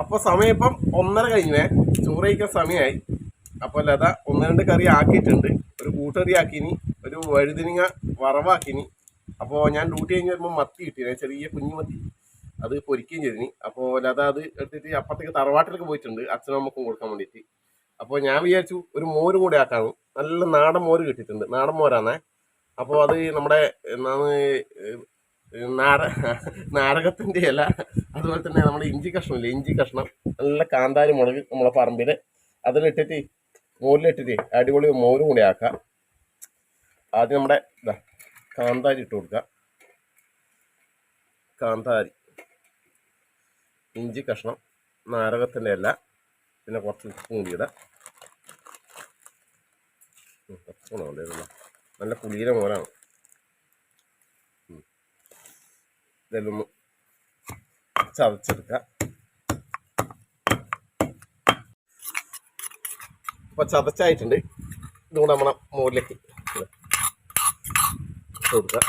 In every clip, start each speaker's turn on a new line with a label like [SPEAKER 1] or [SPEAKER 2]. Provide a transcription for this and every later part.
[SPEAKER 1] അപ്പൊ സമയം ഇപ്പം ഒന്നര കഴിഞ്ഞേ. ചോറ് കഴിക്കാൻ സമയമായി അപ്പൊ ലത ഒന്ന് രണ്ട് കറി ആക്കിയിട്ടുണ്ട്. ഒരു കൂട്ടറി ആക്കിനി ഒരു വഴുതിനിങ്ങ വറവാക്കിനി. അപ്പോൾ ഞാൻ ഡ്യൂട്ടി കഴിഞ്ഞ് വരുമ്പോൾ മത്തി കിട്ടി ചെറിയ കുഞ്ഞു മത്തി. അത് പൊരിക്കുകയും ചെയ്തിനി. അപ്പോൾ ലത അത് എടുത്തിട്ട് അപ്പുറത്തേക്ക് തറവാട്ടിലേക്ക് പോയിട്ടുണ്ട്. അച്ഛനും അമ്മക്കും കൊടുക്കാൻ വേണ്ടിയിട്ട്. അപ്പോൾ ഞാൻ വിചാരിച്ചു ഒരു മോര് കൂടെ ആക്കാണ് നല്ല നാടൻ മോര് കിട്ടിയിട്ടുണ്ട്. നാടൻ മോരാണേ അപ്പോൾ അത് നമ്മുടെ നാട നാടകത്തിന്റെ ഇല അതുപോലെ തന്നെ നമ്മുടെ ഇഞ്ചി കഷ്ണമില്ലേ? ഇഞ്ചി കഷ്ണം നല്ല കാന്താരി മുളക് നമ്മളെ പറമ്പിൽ അതിലിട്ടിട്ട് മോരിലിട്ടിട്ട് അടിപൊളി മോരും കൂടി ആക്കാം ആദ്യം നമ്മുടെ ഇതാ കാന്താരി ഇട്ട് കൊടുക്കുക കാന്താരി ഇഞ്ചി കഷ്ണം നാരകത്തിന്റെ ഇല പിന്നെ കുറച്ച് ഉപ്പും കൂടി ഇടാം? നല്ല പുളിയിലെ മോനാണ് ഇതിലൊന്ന് ചതച്ചെടുക്കുക അപ്പൊ ചതച്ചായിട്ടുണ്ട്. ഇതുകൂടെ നമ്മളെ മുകളിലേക്ക് കൊടുക്കുക.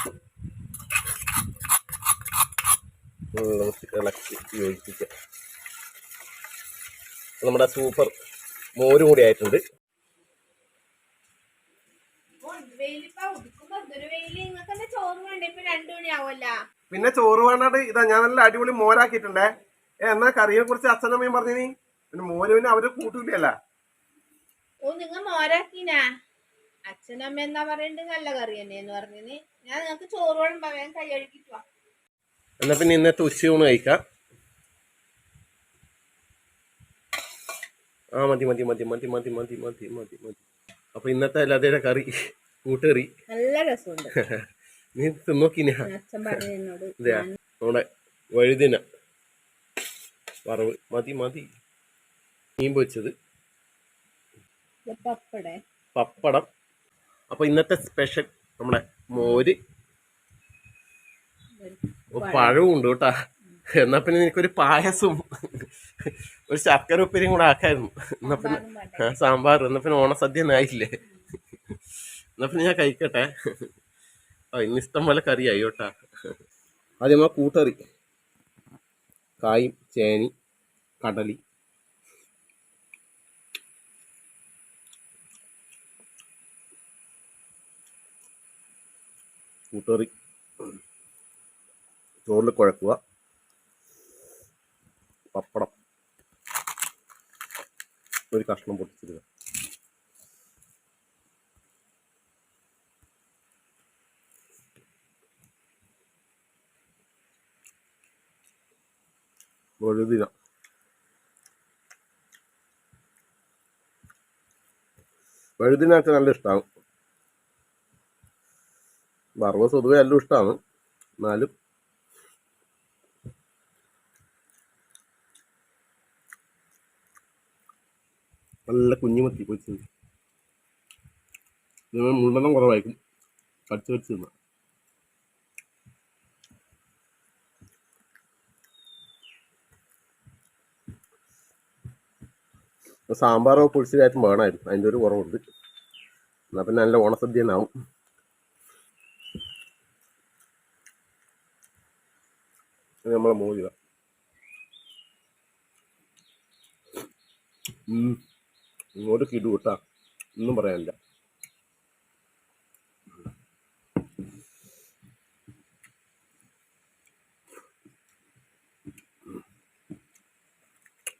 [SPEAKER 1] നമ്മുടെ സൂപ്പർ മോര് കൂടി ആയിട്ടുണ്ട്.
[SPEAKER 2] ചോറ് വേണ്ട? രണ്ടു മണിയാവല്ലോ.
[SPEAKER 1] പിന്നെ ചോറ് വേണ്ടാണ്ട് ഇതാ ഞാൻ നല്ല അടിപൊളി മോരാക്കിയിട്ടുണ്ടേ. ഏ എന്നാ കറിയെ കുറിച്ച് അച്ഛനമ്മയും പറഞ്ഞിനി പിന്നെ മോര് പിന്നെ അവർ കൂട്ടൂലല്ല.
[SPEAKER 2] ഓ നിങ്ങ മോരാക്കിനാ? അച്ഛനമ്മ എന്താ പറയണ്ട്? നല്ല കറി തന്നെയെന്ന് പറഞ്ഞിന് ഞാൻ നിങ്ങക്ക് ചോറ് വേണം വേഗം കൈ കഴുകിട്ട്
[SPEAKER 1] എന്നാ പിന്നെ ഇന്നത്തെ ഉച്ചയൂണ് കഴിക്കാം. ആ മതി മതി മതി മതി മതി മതി മതി മതി മതി. അപ്പൊ ഇന്നത്തെ അല്ലാതെ കറി കൂട്ടുകറി.
[SPEAKER 2] നല്ല രസമുണ്ട്.
[SPEAKER 1] നീ തിന്നോക്കിനാ നമ്മുടെ വഴുതിന വറവ്. മതി മതി. മീൻ പൊരിച്ചത്.
[SPEAKER 2] പപ്പടം.
[SPEAKER 1] അപ്പൊ ഇന്നത്തെ സ്പെഷ്യൽ നമ്മുടെ മോര്. പഴവും ഉണ്ട് കേട്ടാ. എന്നാ പിന്നെ എനിക്കൊരു പായസവും ഒരു ശർക്കര ഉപ്പേരിയും കൂടെ ആക്കായിരുന്നു. എന്നാ പിന്നെ സാമ്പാർ. എന്നാ പിന്നെ ഓണസദ്യ ഒന്നും ആയില്ലേ? എന്നാ പിന്നെ ഞാൻ കഴിക്കട്ടെ. ആ ഇന്ന് ഇഷ്ടം പോലെ കറിയായി കേട്ടാ. ആദ്യം ആ കൂട്ടറി. കായും ചേനി കടലി കൂട്ടറി. ചോറിൽ കുഴക്കുക. പപ്പടം. ഒരു കഷ്ണം പൊട്ടിച്ചിടുക. വഴുതിന വഴുതിനൊക്കെ നല്ല ഇഷ്ടമാണ് വറവ് സ്വതുവെ എല്ലാം ഇഷ്ടമാണ് എന്നാലും നല്ല കുഞ്ഞുമത്തി പൊരിച്ചത്. മുള്ളെണ്ണം കുറവായിരിക്കും. കടിച്ചു കടിച്ച് തിന്ന. സാമ്പാറോ പുളിച്ചിലായിട്ടും വേണമായിരുന്നു. അതിന്റെ ഒരു കുറവുണ്ട്. എന്നാൽ പിന്നെ നല്ല ഓണസദ്യ തന്നെ ആവും നമ്മളെ മോചിത ഇങ്ങോട്ട് കിടു കേട്ടാ. ഒന്നും പറയാനില്ല.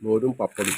[SPEAKER 1] മോരും പപ്പടും.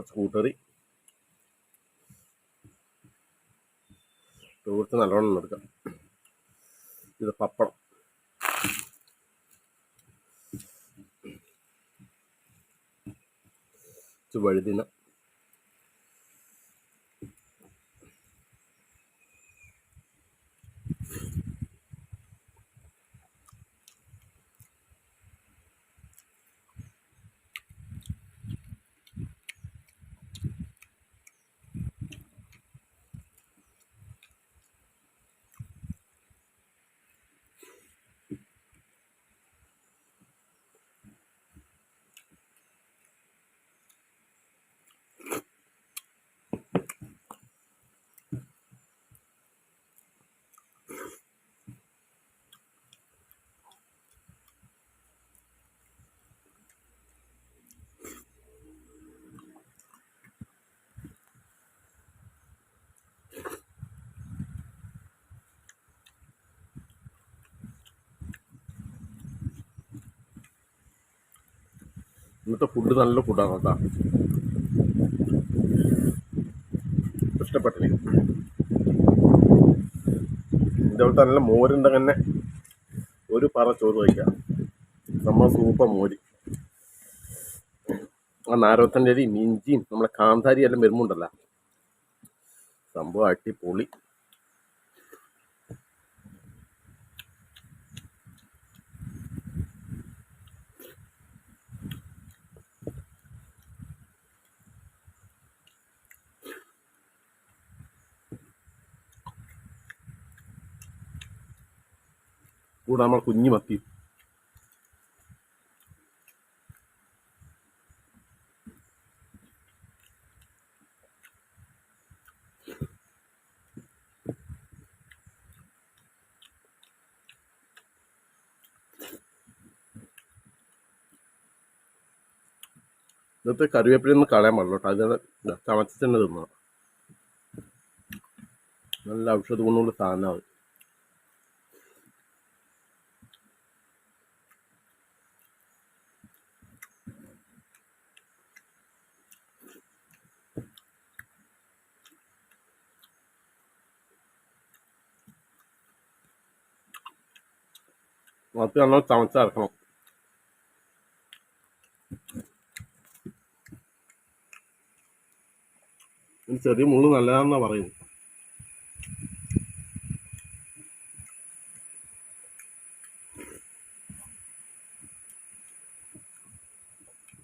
[SPEAKER 1] കുറച്ച് കൂട്ടറി നല്ലോണം എടുക്കാം. ഇത് പപ്പടം. വഴുതിന. ഇന്നത്തെ ഫുഡ് നല്ല ഫുഡാണ് കേട്ടോ. ഇഷ്ടപ്പെട്ടില്ല? ഇതേപോലത്തെ നല്ല മോരുണ്ട് തന്നെ ഒരു പറ ചോറ് കഴിക്കാം. നമ്മൾ സൂപ്പർ മോര്. ആ നാരോത്തന്റെ അരി ഇഞ്ചിയും നമ്മളെ കാന്താരി എല്ലാം വരുമ്പോണ്ടല്ല. സംഭവം അടിപൊളി. കൂടെ നമ്മൾ കുഞ്ഞു മത്തി ഇന്നത്തെ കറിവേപ്പിലൊന്നും കളയാൻ പാടില്ല കേട്ടോ. അത് ചമച്ച് തന്നെ തിന്നണം. നല്ല ഔഷധ ഗുണമുള്ള സാധനമാണ് മത്തി ചെറിയ മുള്ളു നല്ലതാണെന്നാ പറയുന്നത്.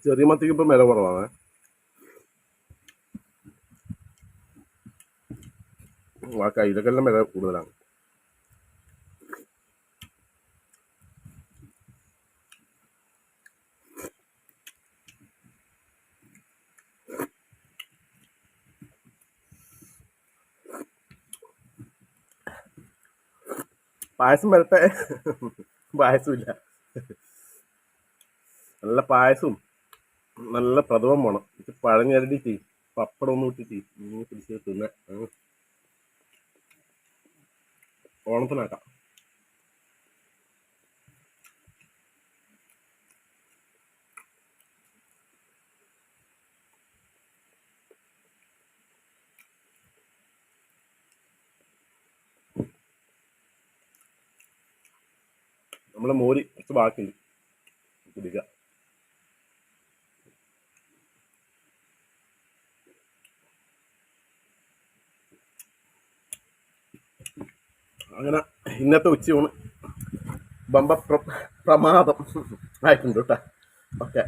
[SPEAKER 1] ചെറിയ മത്തിക്ക് ഇപ്പം വില കുറവാണ്. ആ കയ്യിലൊക്കെല്ലാം വില കൂടുതലാണ്. പായസം വരട്ടെ. പായസമില്ല. നല്ല പായസവും നല്ല പ്രഥമം വേണം. ഇത് പഴഞ്ഞരടിച്ച് പപ്പടം ഒന്ന് ഇട്ടിട്ട് ഇങ്ങനെ പിടിച്ച് തിന്നെ ഓണത്തിനാക്കാം. നമ്മളെ മോര് കുറച്ച് ബാക്കിയുണ്ട്. കുടിക്കുക അങ്ങനെ ഇന്നത്തെ ഉച്ചയൂണ് ബമ്പ പ്ര പ്രമാദം ആയിട്ടുണ്ട് കേട്ടോ. ഓക്കെ.